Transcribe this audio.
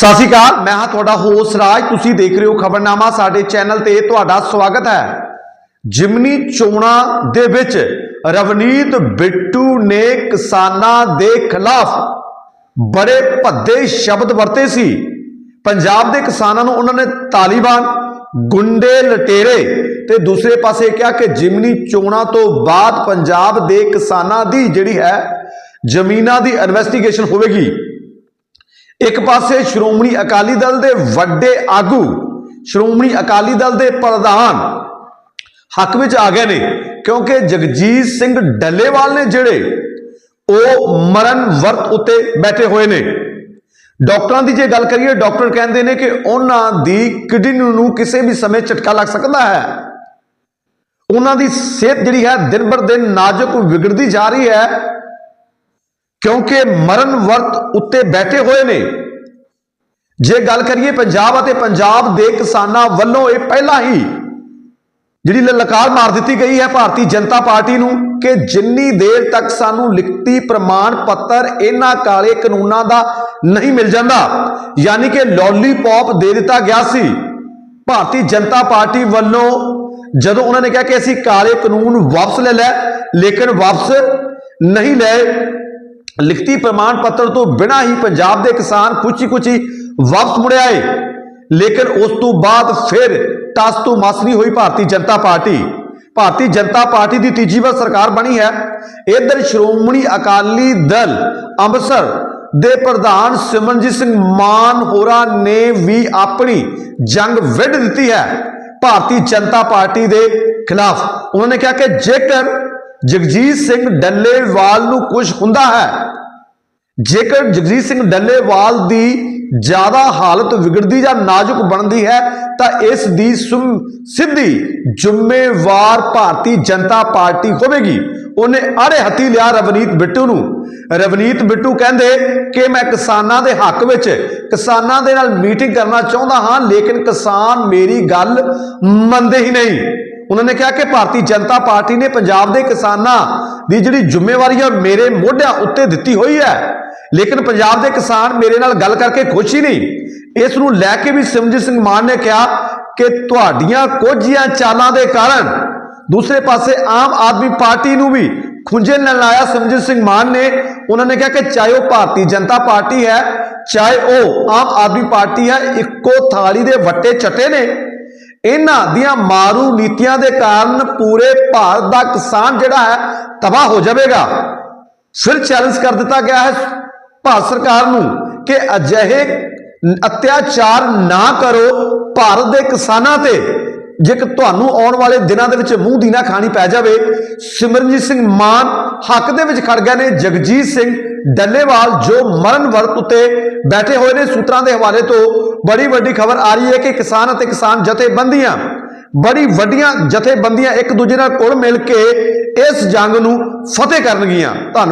ਸਤਿ ਸ਼੍ਰੀ ਅਕਾਲ, ਮੈਂ ਹਾਂ ਤੁਹਾਡਾ ਹੋਸ ਰਾਜ। ਤੁਸੀਂ ਦੇਖ ਰਹੇ ਹੋ ਖਬਰਨਾਮਾ, ਸਾਡੇ ਚੈਨਲ ਤੇ ਤੁਹਾਡਾ ਸਵਾਗਤ ਹੈ। ਜਿਮਨੀ ਚੋਣਾਂ ਦੇ ਵਿੱਚ ਰਵਨੀਤ ਬਿੱਟੂ ਨੇ ਕਿਸਾਨਾਂ ਦੇ ਖਿਲਾਫ ਬੜੇ ਭੱਦੇ ਸ਼ਬਦ ਵਰਤੇ ਸੀ। ਪੰਜਾਬ ਦੇ ਕਿਸਾਨਾਂ ਨੂੰ ਉਹਨਾਂ ਨੇ ਤਾਲਿਬਾਨ, ਗੁੰਡੇ ਲਟੇਰੇ ਤੇ ਦੂਸਰੇ ਪਾਸੇ ਕਿਹਾ ਕਿ ਜਿਮਨੀ ਚੋਣਾਂ ਤੋਂ ਬਾਅਦ ਪੰਜਾਬ ਦੇ ਕਿਸਾਨਾਂ ਦੀ ਜਿਹੜੀ ਹੈ ਜ਼ਮੀਨਾਂ ਦੀ ਇਨਵੈਸਟੀਗੇਸ਼ਨ ਹੋਵੇਗੀ। ਇੱਕ ਪਾਸੇ ਸ਼੍ਰੋਮਣੀ ਅਕਾਲੀ ਦਲ ਦੇ ਵੱਡੇ ਆਗੂ, ਸ਼੍ਰੋਮਣੀ ਅਕਾਲੀ ਦਲ ਦੇ ਪ੍ਰਧਾਨ ਹੱਕ ਵਿੱਚ ਆ ਗਏ ਨੇ, ਕਿਉਂਕਿ ਜਗਜੀਤ ਸਿੰਘ ਡੱਲੇਵਾਲ ਨੇ ਜਿਹੜੇ ਉਹ ਮਰਨ ਵਰਤ ਉੱਤੇ ਬੈਠੇ ਹੋਏ ਨੇ। ਡਾਕਟਰਾਂ ਦੀ ਜੇ ਗੱਲ ਕਰੀਏ, ਡਾਕਟਰ ਕਹਿੰਦੇ ਨੇ ਕਿ ਉਹਨਾਂ ਦੀ ਕਿਡਨੀ ਨੂੰ ਕਿਸੇ ਵੀ ਸਮੇਂ ਝਟਕਾ ਲੱਗ ਸਕਦਾ ਹੈ। ਉਹਨਾਂ ਦੀ ਸਿਹਤ ਜਿਹੜੀ ਹੈ, ਦਿਨ ਬਰ ਦਿਨ ਨਾਜ਼ੁਕ ਵਿਗੜਦੀ ਜਾ ਰਹੀ ਹੈ। ਕਿਉਂਕਿ ਮਰਨ ਵਰਤ ਉੱਤੇ ਬੈਠੇ ਹੋਏ ਨੇ। ਜੇ ਗੱਲ ਕਰੀਏ ਪੰਜਾਬ ਅਤੇ ਪੰਜਾਬ ਦੇ ਕਿਸਾਨਾਂ ਵੱਲੋਂ ਇਹ ਪਹਿਲਾਂ ਹੀ ਜਿਹੜੀ ਲਲਕਾਰ ਮਾਰ ਦਿੱਤੀ ਗਈ ਹੈ ਭਾਰਤੀ ਜਨਤਾ ਪਾਰਟੀ ਨੂੰ ਕਿ ਜਿੰਨੀ ਦੇਰ ਤੱਕ ਸਾਨੂੰ ਲਿਖਤੀ ਪ੍ਰਮਾਣ ਪੱਤਰ ਇਹਨਾਂ ਕਾਲੇ ਕਾਨੂੰਨਾਂ ਦਾ ਨਹੀਂ ਮਿਲ ਜਾਂਦਾ, ਯਾਨੀ ਕਿ ਲੋਲੀਪੌਪ ਦੇ ਦਿੱਤਾ ਗਿਆ ਸੀ। ਭਾਰਤੀ ਜਨਤਾ ਪਾਰਟੀ ਵੱਲੋਂ ਜਦੋਂ ਉਹਨਾਂ ਨੇ ਕਿਹਾ ਕਿ ਅਸੀਂ ਕਾਲੇ ਕਾਨੂੰਨ ਵਾਪਸ ਲੈ ਲੈ, ਲੇਕਿਨ ਵਾਪਸ ਨਹੀਂ ਲਏ ਲਿਖਤੀ ਪ੍ਰਮਾਣ ਪੱਤਰ ਤੋਂ ਬਿਨਾਂ ਹੀ ਪੰਜਾਬ ਦੇ ਕਿਸਾਨ ਕੁਚੀ ਕੁਚੀ ਵਾਪਸ ਮੁੜ ਆਏ। ਲੇਕਿਨ ਉਸ ਤੋਂ ਬਾਅਦ ਫਿਰ ਟਸ ਤੋਂ ਮਸ ਨਹੀਂ ਹੋਈ ਭਾਰਤੀ ਜਨਤਾ ਪਾਰਟੀ। ਭਾਰਤੀ ਜਨਤਾ ਪਾਰਟੀ ਦੀ ਤੀਜੀ ਵਾਰ ਸਰਕਾਰ ਬਣੀ ਹੈ। ਇਧਰ ਸ਼੍ਰੋਮਣੀ ਅਕਾਲੀ ਦਲ ਅੰਮ੍ਰਿਤਸਰ ਦੇ ਪ੍ਰਧਾਨ ਸਿਮਰਨਜੀਤ ਸਿੰਘ ਮਾਨ ਹੋਰਾਂ ਨੇ ਵੀ ਆਪਣੀ ਜੰਗ ਵਿੱਢ ਦਿੱਤੀ ਹੈ ਭਾਰਤੀ ਜਨਤਾ ਪਾਰਟੀ ਦੇ ਖਿਲਾਫ। ਉਹਨਾਂ ਨੇ ਕਿਹਾ ਕਿ ਜੇਕਰ ਜਗਜੀਤ ਸਿੰਘ ਡੱਲੇਵਾਲ ਨੂੰ ਕੁਝ ਹੁੰਦਾ ਹੈ। ਜੇਕਰ ਜਗਜੀਤ ਸਿੰਘ ਡੱਲੇਵਾਲ ਦੀ ਜ਼ਿਆਦਾ ਹਾਲਤ ਵਿਗੜਦੀ ਜਾਂ ਨਾਜ਼ੁਕ ਬਣਦੀ ਹੈ, ਤਾਂ ਇਸ ਦੀ ਸਿੱਧੀ ਜ਼ਿੰਮੇਵਾਰ ਭਾਰਤੀ ਜਨਤਾ ਪਾਰਟੀ ਹੋਵੇਗੀ। ਉਹਨੇ ਆੜੇ ਹੱਥੀ ਲਿਆ ਰਵਨੀਤ ਬਿੱਟੂ ਨੂੰ। ਰਵਨੀਤ ਬਿੱਟੂ ਕਹਿੰਦੇ ਕਿ ਮੈਂ ਕਿਸਾਨਾਂ ਦੇ ਹੱਕ ਵਿੱਚ ਕਿਸਾਨਾਂ ਦੇ ਨਾਲ ਮੀਟਿੰਗ ਕਰਨਾ ਚਾਹੁੰਦਾ ਹਾਂ, ਲੇਕਿਨ ਕਿਸਾਨ ਮੇਰੀ ਗੱਲ ਮੰਨਦੇ ਹੀ ਨਹੀਂ। ਉਹਨਾਂ ਨੇ ਕਿਹਾ ਕਿ ਭਾਰਤੀ ਜਨਤਾ ਪਾਰਟੀ ਨੇ ਪੰਜਾਬ ਦੇ ਕਿਸਾਨਾਂ ਦੀ ਜਿਹੜੀ ਜ਼ਿੰਮੇਵਾਰੀ ਹੈ ਮੇਰੇ ਮੋਢਿਆਂ ਉੱਤੇ ਦਿੱਤੀ ਹੋਈ ਹੈ। ਲੇਕਿਨ ਪੰਜਾਬ ਦੇ ਕਿਸਾਨ ਮੇਰੇ ਨਾਲ ਗੱਲ ਕਰਕੇ ਖੁਸ਼ ਹੀ ਨਹੀਂ। ਇਸ ਨੂੰ ਲੈ ਕੇ ਵੀ ਸਿਮਰਜੀਤ ਸਿੰਘ ਮਾਨ ਨੇ ਕਿਹਾ ਕਿ ਤੁਹਾਡੀਆਂ ਕੁਝੀਆਂ ਚਾਲਾਂ ਦੇ ਕਾਰਨ ਦੂਸਰੇ ਪਾਸੇ ਆਮ ਆਦਮੀ ਪਾਰਟੀ ਨੂੰ ਵੀ ਖੁੰਝੇ ਨਾਲ ਲਾਇਆ ਸਿਮਰਜੀਤ ਸਿੰਘ ਮਾਨ ਨੇ। ਉਹਨਾਂ ਨੇ ਕਿਹਾ ਕਿ ਚਾਹੇ ਉਹ ਭਾਰਤੀ ਜਨਤਾ ਪਾਰਟੀ ਹੈ, ਚਾਹੇ ਉਹ ਆਮ ਆਦਮੀ ਪਾਰਟੀ ਹੈ, ਇੱਕੋ ਥਾਲੀ ਦੇ ਵੱਟੇ ਚੱਟੇ ਨੇ। ਇਹਨਾਂ ਦੀਆਂ ਮਾਰੂ ਨੀਤੀਆਂ ਦੇ ਕਾਰਨ ਪੂਰੇ ਭਾਰਤ ਦਾ ਕਿਸਾਨ ਜਿਹੜਾ ਹੈ ਤਬਾਹ ਹੋ ਜਾਵੇਗਾ। ਫਿਰ ਚੈਲੰਜ ਕਰ ਦਿੱਤਾ ਗਿਆ ਹੈ ਭਾਰਤ ਸਰਕਾਰ ਨੂੰ ਕਿ ਅਜਿਹੇ ਅਤਿਆਚਾਰ ਨਾ ਕਰੋ ਭਾਰਤ ਦੇ ਕਿਸਾਨਾਂ ਤੇ। ਜੇਕਰ ਤੁਹਾਨੂੰ ਆਉਣ ਵਾਲੇ ਦਿਨਾਂ ਦੇ ਵਿੱਚ ਮੂੰਹ ਦੀ ਨਾ ਖਾਣੀ ਪੈ ਜਾਵੇ, ਸਿਮਰਨਜੀਤ ਸਿੰਘ ਮਾਨ ਹੱਕ ਦੇ ਵਿੱਚ ਖੜ ਗਏ ਨੇ। ਜਗਜੀਤ ਸਿੰਘ ਡੱਲੇਵਾਲ ਜੋ ਮਰਨ ਵਰਤ ਉੱਤੇ ਬੈਠੇ ਹੋਏ ਨੇ ਸੂਤਰਾਂ ਦੇ ਹਵਾਲੇ ਤੋਂ ਬੜੀ ਵੱਡੀ ਖਬਰ ਆ ਰਹੀ ਹੈ ਕਿ ਕਿਸਾਨ ਅਤੇ ਕਿਸਾਨ ਜਥੇਬੰਦੀਆਂ, ਬੜੀ ਵੱਡੀਆਂ ਜਥੇਬੰਦੀਆਂ ਇੱਕ ਦੂਜੇ ਨਾਲ ਕੁਲ ਮਿਲ ਕੇ ਇਸ ਜੰਗ ਨੂੰ ਫਤਿਹ ਕਰਨਗੀਆਂ। ਧੰਨਵਾਦ।